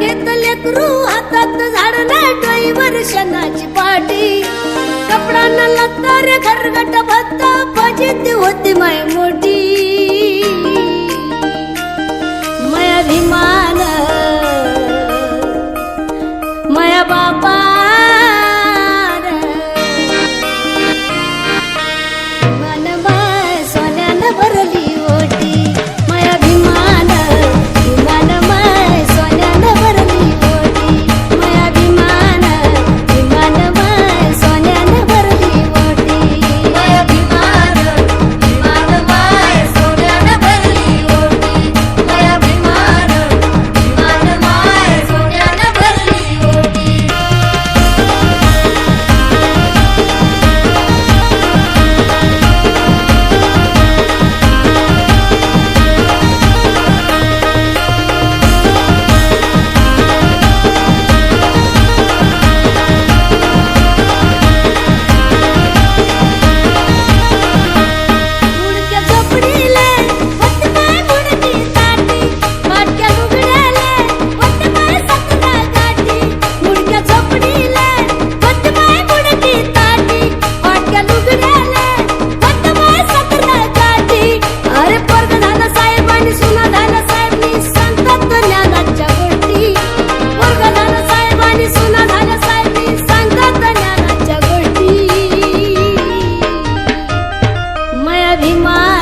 लेकरू हातात झाड नाही डोईवर पाठी पाटी. कपडा न लागता रे खरगट भत्ता फजिती होती माय मोठी. भिमा